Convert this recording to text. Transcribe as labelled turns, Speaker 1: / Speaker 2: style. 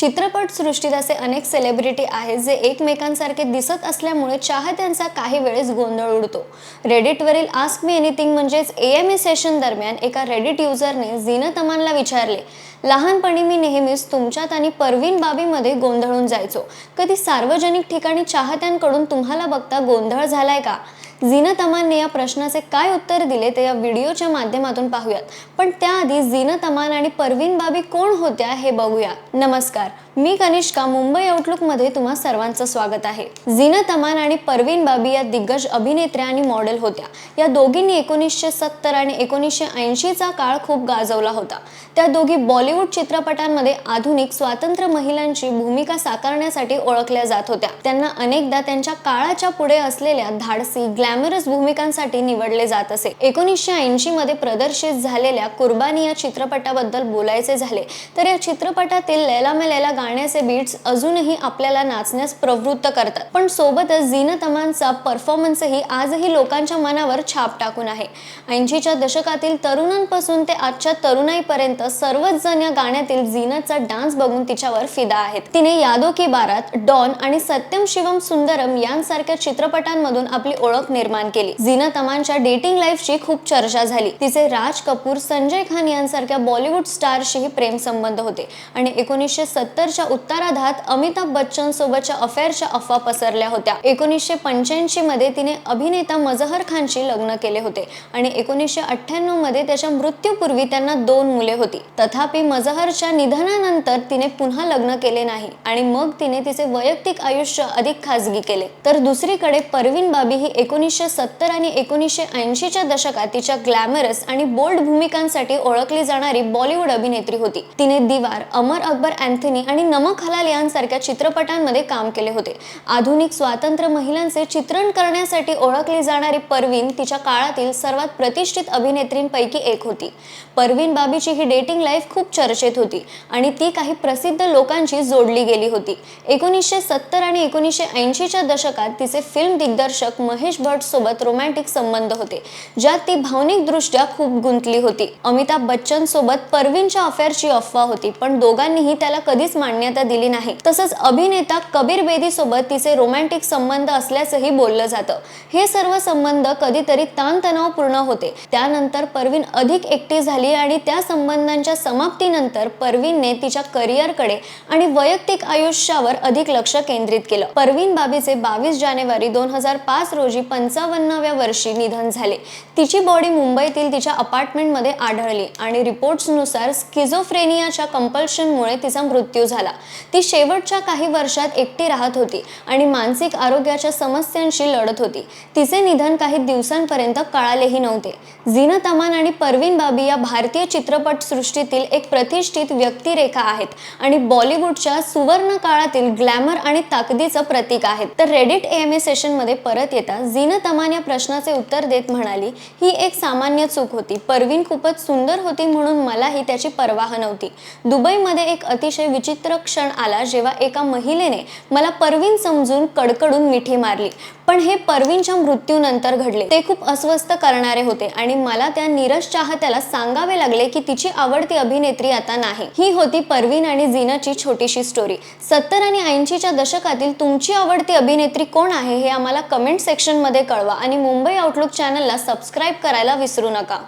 Speaker 1: चित्रपट सृष्टीत असे अनेक सेलिब्रिटी आहेत जे एकमेकांसारखे दिसत असल्यामुळे चाहत्यांचा काही वेळेस गोंधळ उडतो. रेडिटवरील आस्क मी एनिथिंग म्हणजेच ए एम ए सेशन दरम्यान एका रेडिट युजरने झीनत अमानला विचारले लहानपणी मी नेहमीच तुमच्यात आणि परवीन बाबीमध्ये गोंधळून जायचो. कधी सार्वजनिक ठिकाणी चाहत्यांकडून तुम्हाला बघता गोंधळ झालाय का? झीनत अमानने या प्रश्नाचे काय उत्तर दिले ते या व्हिडिओच्या माध्यमातून पाहूयात. पण त्याआधी झीनत अमान आणि परवीन बाबी कोण होत्या हे बघूया. नमस्कार. मी कनिष्का मुंबई आउटलुकमध्ये तुम्हा सर्वांचं स्वागत आहे. झीनत अमान आणि परवीन बाबी या दिग्गज अभिनेत्र्या आणि मॉडेल होत्या. या दोघींनी एकोणीसशे सत्तर आणि एकोणीसशे ऐंशीचा काळ खूप गाजवला होता. त्या दोघी बॉलिवूड चित्रपटांमध्ये आधुनिक स्वातंत्र्य महिलांची भूमिका साकारण्यासाठी ओळखल्या जात होत्या. त्यांना अनेकदा त्यांच्या काळाच्या पुढे असलेल्या धाडसी ग्लॅमरस भूमिकांसाठी निवडले जात असे. एकोणीसशे ऐंशी मध्ये प्रदर्शित झालेल्या कुर्बानी या चित्रपटाबद्दल बोलायचे झाले तर या चित्रपटातील लैला मे लैला गाण्याचे बीट्स अजूनही आपल्याला नाचण्यास प्रवृत्त करतात. पण सोबतच झीनत अमानचा परफॉर्मन्सही आजही लोकांच्या मनावर छाप टाकून आहे. ऐंशीच्या दशकातील तरुणांपासून ते आजच्या तरुणाईपर्यंत सर्वच जण या गाण्यातील झीनतचा डान्स बघून तिच्यावर फिदा आहेत. तिने यादो की बारात डॉन आणि सत्यम शिवम सुंदरम यांसारख्या चित्रपटांमधून आपली ओळख निर्माण केली. झीनत अमानच्या डेटिंग लाईफची खूप चर्चा झाली. तिचे राज कपूर संजय खान यांसारख्या बॉलिवूड स्टारशीही प्रेम संबंध होते. आणि एकोणीसशे सत्तरच्या उत्तराधात अमिताभ बच्चन सोबतच्या अफेअरच्या अफवा पसरल्या होत्या. एकोणीसशे पंच्याऐंशी मध्ये तिने अभिनेता मजहर खानशी लग्न केले होते आणि एकोणीसशे अठ्ठ्याण्णवमध्ये त्याच्या मृत्यूपूर्वी त्यांना दोन मुले होती. तथापि मजहरच्या निधनानंतर तिने पुन्हा लग्न केले नाही आणि मग तिने तिचे वैयक्तिक आयुष्य अधिक खासगी केले. तर दुसरीकडे परवीन बाबी ही एकोणीसशे सत्तर आणि एकोणीसशे ऐंशीच्या दशकात तिच्या ग्लॅमरस आणि बोल्ड भूमिकांसाठी ओळखली जाणारी बॉलिवूड अभिनेत्री होती. तिने दिवार अमर अकबर अँथनी आणि आणि नमक हलाल यांसारख्या चित्रपटांमध्ये काम केले होते. आधुनिक स्वातंत्र्य महिलांचे चित्रण करण्यासाठी ओळखली जाणारी परवीन तिच्या काळातील सर्वात प्रतिष्ठित अभिनेत्रींपैकी एक होती. परवीन बाबीची ही डेटिंग लाईफ खूप चर्चेत होती आणि ती काही प्रसिद्ध लोकांशी जोडली गेली होती. एकोणीसशे सत्तर आणि एकोणीसशे ऐंशीच्या दशकात तिचे फिल्म दिग्दर्शक महेश भट सोबत रोमॅन्टिक संबंध होते ज्यात ती भावनिकदृष्ट्या खूप गुंतली होती. अमिताभ बच्चन सोबत परवीनच्या अफेअरची अफवा होती पण दोघांनीही त्याला कधीच मान मान्यता दिली नाही. तसंच अभिनेता कबीर बेदी सोबत तिचे रोमॅन्टिक संबंध असल्याचंही बोललं जातं. हे सर्व संबंध कधीतरी ताणतणावपूर्ण होते. त्यानंतर परवीन अधिक एकटी झाली आणि त्या संबंधांच्या समाप्तीनंतर परवीनने तिच्या करिअरकडे आणि वैयक्तिक आयुष्यावर अधिक लक्ष केंद्रित केलं. परवीन बाबीचे बावीस जानेवारी दोन हजार पाच रोजी पंचावन्नाव्या वर्षी निधन झाले. तिची बॉडी मुंबईतील तिच्या अपार्टमेंटमध्ये आढळली आणि रिपोर्ट्सनुसार स्किझोफ्रेनियाच्या कंपल्शनमुळे तिचा मृत्यू झाला. झाला. ती शेवटच्या काही वर्षात एकटी राहत होती आणि मानसिक आरोग्याच्या समस्यांशी लढत होती. तिचे निधन काही दिवसांपर्यंत कळालेही नव्हते. झीनत अमान आणि परवीन बाबी या भारतीय चित्रपट सृष्टीतील एक प्रतिष्ठित व्यक्तिरेखा आहेत आणि बॉलिवूडच्या सुवर्ण काळातील ग्लॅमर आणि ताकदीचं प्रतीक आहेत. तर रेडिट ए एम ए सेशनमध्ये परत येता झीनत अमान या प्रश्नाचे उत्तर देत म्हणाली ही एक सामान्य चूक होती. परवीन खूपच सुंदर होती म्हणून मलाही त्याची परवाह नव्हती. दुबईमध्ये एक अतिशय विचित्र विचित्र क्षण आला जेव्हा एका महिलेने मला परवीन समजून कडकडून मिठी मारली. पण हे परवीनच्या मृत्यूनंतर घडले. ते खूप अस्वस्थ करणारे होते आणि मला त्या नीरज चाहत्याला सांगावे लागले की तिची आवडती अभिनेत्री आता नाही. ही होती परवीन आणि झीनची छोटीशी स्टोरी सत्तर आणि ऐंशीच्या दशकातील तुमची आवडती अभिनेत्री कोण आहे हे आम्हाला कमेंट सेक्शनमध्ये कळवा आणि मुंबई आउटलुक चॅनलला सबस्क्राईब करायला विसरू नका.